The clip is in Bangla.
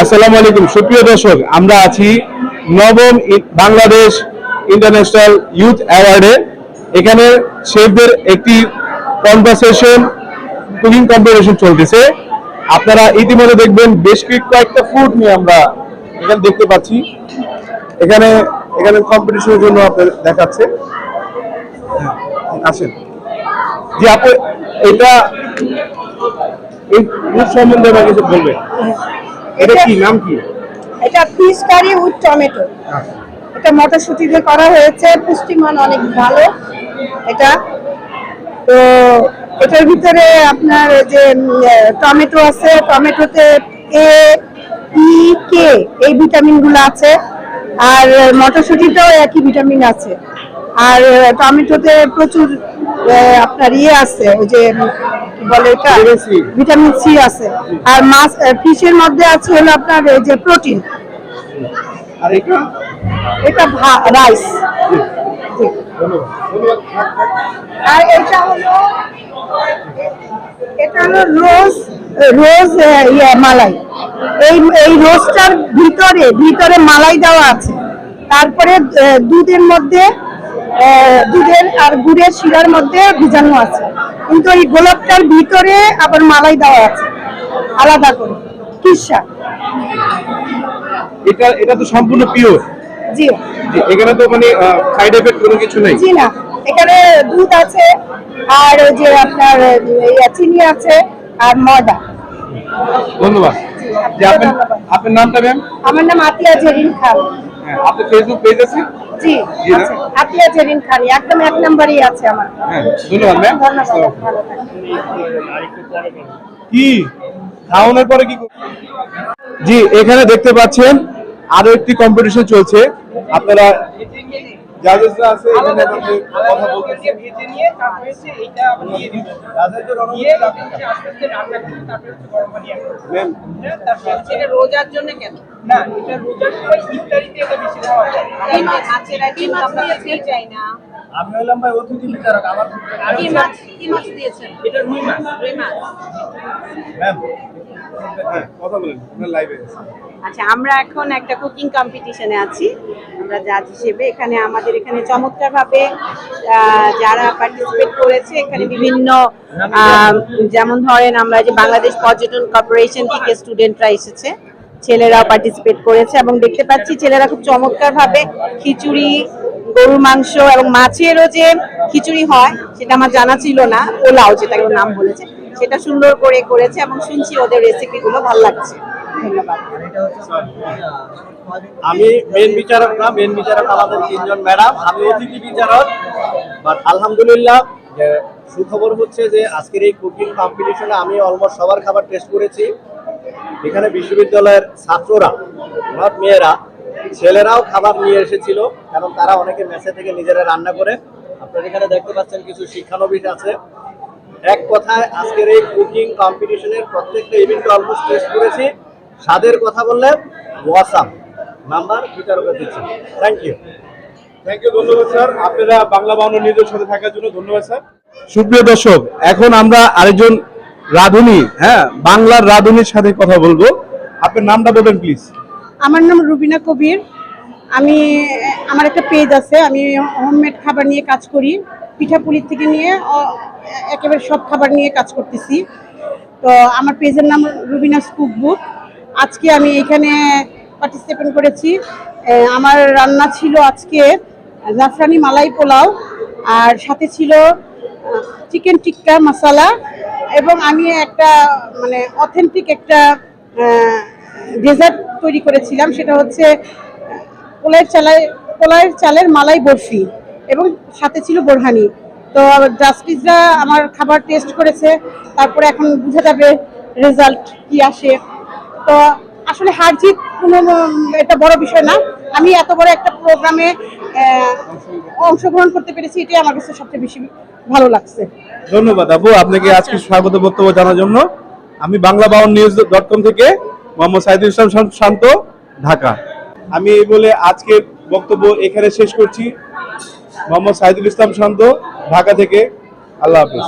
আসসালামু আলাইকুম। সুপ্রিয় দর্শক আমরা আছি নবম বাংলাদেশ ইন্টারন্যাশনাল ইউথ অ্যাওয়ার্ডে। এখানে শেফদের একটি কনভারসেশন কুকিং কম্পিটিশন চলতেছে। আপনারা ইতিমধ্যে দেখবেন বেশ কয়েকটা ফুড নিয়ে আমরা এখানে দেখতে পাচ্ছি। এখানে এখানে কম্পিটিশনের জন্য আপনাদের দেখাচ্ছে। হ্যাঁ, আসেন। জি আপু এটা এই সম্বন্ধে আমাকে কিছু বলবেন? এটা কি নাম কি? এটা ফিশ কারি উইথ টমেটো এটা মটরশুঁটি দিয়ে করা হয়েছে পুষ্টিমান অনেক ভালো এটা। তো এটার ভিতরে আপনার যে টমেটো আছে টমেটোতে এ ই কে এই ভিটামিনগুলো আছে। আর মটরশুঁটিতেও একই ভিটামিন আছে। আর টমেটোতে প্রচুর আপনার ইয়ে আছে ওই যে বলে এটা ভিটামিন সি আছে। আর মাছ ফিশের মধ্যে আছে হলো আপনার এই যে প্রোটিন। আর এটা? এটা রাইস। আর এটা হলো এটা হলো রোজ রোজ ইয়ে মালাই। এই এই রোজটার ভিতরে ভিতরে মালাই দেওয়া আছে। তারপরে দুধের মধ্যে দুধের আর গুড়ের শিরার মধ্যে ভিজানো আছে। কিন্তু এই গোলাপটার ভিতরে আবার মালাই দেওয়া আছে। আলাদা করে। কিসা এটা এটা তো সম্পূর্ণ পিওর জি। এখানে তো মানে সাইড এফেক্ট কোনো কিছু নেই। জি না। এখানে দুধ আছে আর ওই যে আপনার চিনি আছে আর ময়দা। ধন্যবাদ। আপনার নামটা ম্যাম? আমার নাম আতিয়া জেরিন খান। হ্যাঁ আপনার ফেসবুক পেজ আছে? জি? আছে। আতিয়া জেরিন খান একদম এক নম্বরই আছে আমার। হ্যাঁ ধন্যবাদ ম্যাম ধন্যবাদ ভালো থাকবেন। কি? খাওয়ানোর পরে কি জি এখানে দেখতে পাচ্ছেন আরও একটি কম্পিটিশন চলছে। আপনারা জাজেসরা আছে এখানে কথা বলতেছে। ম্যাম এটা রোজার জন্য কেন? না। এটা রোজার সময় ইফতারিতে এটা বেশি খাওয়া যায়। এই মাছের আইটেম আমরা খেতে চাই না। আমি হলাম ভাই অতিথি বিচারক আমার কি মাছ? কি মাছ দিয়েছেন? এটা রুই মাছ। রুই মাছ। ম্যাম হ্যাঁ আচ্ছা আমরা এখন একটা কুকিং কম্পিটিশনে আছি। আমরা জাজ হিসেবে এখানে আমাদের এখানে চমৎকারভাবে আহ, যারা পার্টিসিপেট করেছে এখানে বিভিন্ন যেমন ধরেন আমরা যে বাংলাদেশ পর্যটন কর্পোরেশন থেকে স্টুডেন্টরা এসেছে ছেলেরাও পার্টিসিপেট করেছে এবং দেখতে পাচ্ছি ছেলেরা খুব চমৎকারভাবে খিচুড়ি গরুর মাংস এবং মাছেরও যে খিচুড়ি হয় সেটা আমার জানা ছিল না পোলাও যেটা ওর নাম বলেছে সেটা সুন্দর করে করেছে এবং শুনছি ওদের রেসিপিগুলো ভালো লাগছে। আমি মেন বিচারক না মেন বিচারক আমাদের তিনজন ম্যাডাম আমি অতিথি বিচারক বাট আলহামদুলিল্লাহ সুখবর হচ্ছে যে আজকের এই কুকিং কম্পিটিশনে আমি অলমোস্ট সবার খাবার টেস্ট করেছি। এখানে বিশ্ববিদ্যালয়ের ছাত্ররা, আমার মেয়েরা, ছেলেরাও খাবার নিয়ে এসেছিল, কারণ তারা অনেকে মেসে থেকে নিজেরা রান্না করে। আপনারা এখানে দেখতে পাচ্ছেন কিছু শিক্ষানবিশ আছে। এক কথায় আজকের এই কুকিং কম্পিটিশনের প্রত্যেকটা ইভেন্ট অলমোস্ট টেস্ট করেছি। স্বাদের কথা বললে ওয়াসাম। নাম্বার বিচারকের দিচ্ছি। থ্যাংক ইউ থ্যাংক ইউ ধন্যবাদ স্যার আপনারা বাংলা বাউন্ন নিউজের সাথে থাকার জন্য ধন্যবাদ স্যার সুপ্রিয় দর্শক এখন আমরা আরেকজন রাধুনী হ্যাঁ বাংলার রাধুনির সাথে কথা বলব। আপনার নামটা বলবেন প্লিজ আমার নাম রুবিনা কবির। আমি আমার একটা পেজ আছে। আমি হোমমেড খাবার নিয়ে কাজ করি। পিঠাপুলির থেকে নিয়ে একেবারে সব খাবার নিয়ে কাজ করতেছি। তো আমার পেজের নাম রুবিনা কুক বুক। আজকে আমি এখানে পার্টিসিপেট করেছি। আমার রান্না ছিল আজকে জাফরানি মালাই পোলাও, আর সাথে ছিল চিকেন টিক্কা মশালা এবং আমি একটা মানে অথেন্টিক একটা ডেজার্ট তৈরি করেছিলাম। সেটা হচ্ছে পোলাইয়ের চালাই পোলাইয়ের চালের মালাই বরফি এবং সাথে ছিল বোরহানি। তো জাস্টিসরা আমার খাবার টেস্ট করেছে, তারপরে এখন বুঝে যাবে রেজাল্ট কি আসে। তো আসলে হার জিত কোনো এটা বড় বিষয় না, আমি এত বড় একটা প্রোগ্রামে অংশগ্রহণ করতে পেরেছি, এটাই আমার কাছে সবচেয়ে বেশি ভালো লাগছে। ধন্যবাদ আপু আপনাকে আজকে স্বাগত বক্তব্য জানার জন্য। আমি বাংলা বাউন নিউজ ডট কম থেকে মোহাম্মদ সাইদুল ইসলাম শান্ত, ঢাকা। আমি এই বলে আজকের বক্তব্য এখানে শেষ করছি। মোহাম্মদ সাইদুল ইসলাম শান্ত ঢাকা থেকে। আল্লাহ হাফিজ।